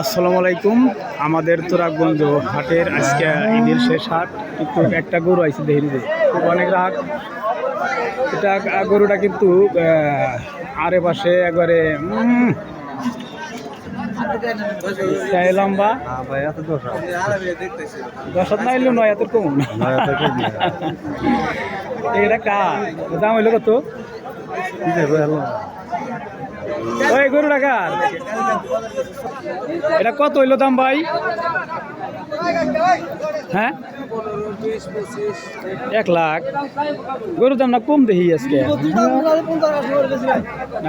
আসসালামু আলাইকুম। আমাদের তোরাগঞ্জ হাটের আজকে ঈদের শেষ হাট। কিন্তু একটা গরু আইছে দেহিরিতে অনেক রাগ। এটা গরুটা কিন্তু আরে পাশে একবারে এটা কা দাম হইল কত? ওই গরু কার এটা কত হইল দাম ভাই? হ্যাঁ? এক লাখ। গরুর দাম না কম দেখি আজকে?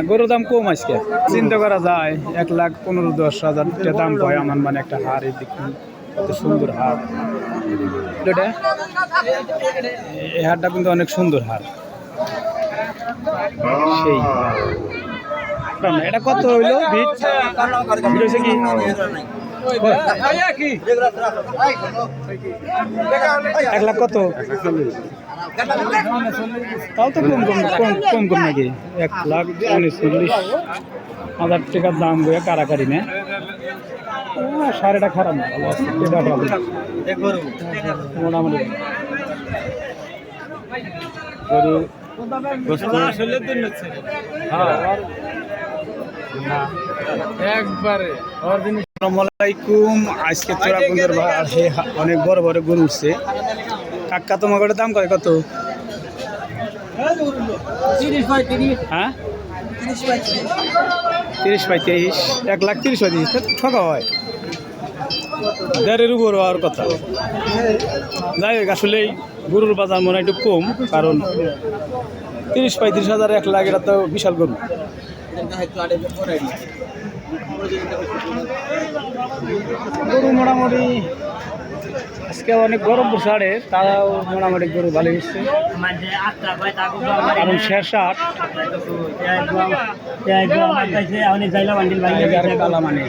গরুর দাম কম আজকে। চিন্তা করা যায়, এক লাখ পনেরো দশ হাজার দাম পায় আমার মানে একটা হার দেখুন কত সুন্দর হার। এটা এই হারটা কিন্তু অনেক সুন্দর হার। সেই এটা কত হইল? কি? এক লাখ কত? তাও তো কম কম কম কম কম নাকি? এক লাখ উনচল্লিশ হাজার টাকার দাম বইয়া কারাকারি, না? সাড়েটা খারাপ মোটামুটি। গরু একবারে। আসসালামু আলাইকুম আজকে বন্ধুর অনেক বড় বড় গরু উঠছে। কাকা তোমার করে দাম করে কত? হ্যাঁ? তিরিশ পঁয়ত্রিশ এক লাখ তিরিশ পঁয়ত্রিশ ঠকা হয়। দেড়ের উপর আর কথা। যাই হোক আসলে গরুর বাজার মনে হয় একটু কম কারণ তিরিশ পঁয়ত্রিশ হাজার এক লাখ এটা তো বিশাল গরু। গরু মোটামুটি আজকে অনেক গরম বসাড়ে তারাও মোটামুটি গরু ভালো হচ্ছে। কারণ শেষ আট। কালা মানে।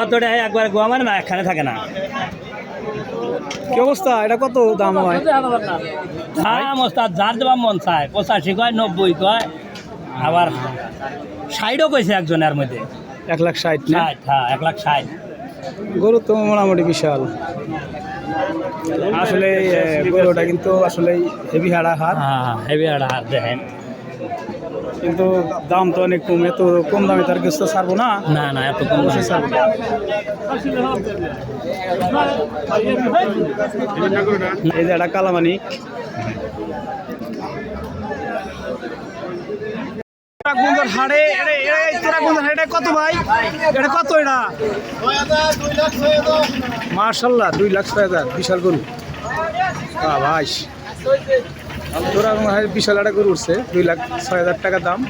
অতটা একবার গোয়া মানে না একখানে থাকে না। কি অবস্থা? এটা কত দাম হয়? হ্যাঁ মোস্তাদ যার দেওয়া মন চায় পঁচাশি কয় নব্বই কয় আবার ষাটও কইছে একজনের মধ্যে। এক লাখ ষাট ষাট হ্যাঁ এক লাখ ষাট। গরু তো মোটামুটি বিশাল। আসলে গরুটা কিন্তু আসলে হেভি হাড়া হাত হ্যাঁ হেভি হাড়া হাত দেখেন। কিন্তু দাম তো অনেক কম এত কম দামে তার কিছু তো ছাড়বো না? না না এত কম অবশ্যই ছাড়বো। এই যে একটা কালামানি। তোরাগুন্দর হাড়ে হাড়ে কত ভাই? এটা কত এটা? মার্শাল্লাহ দুই লাখ ছয় হাজার বিশাল গরু। বাহ তোরাগুন্দর হাড়ে বিশাল একটা গরু উঠছে, দুই লাখ ছয় হাজার টাকা দাম।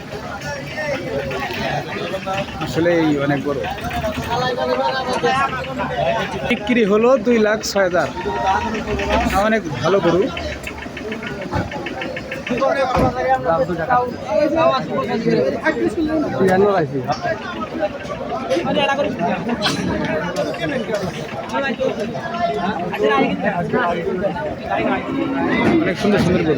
আসলে এই অনেক বড়। বিক্রি হলো দুই লাখ ছয় হাজার। অনেক ভালো গরু। অনেক সুন্দর সুন্দর গরু।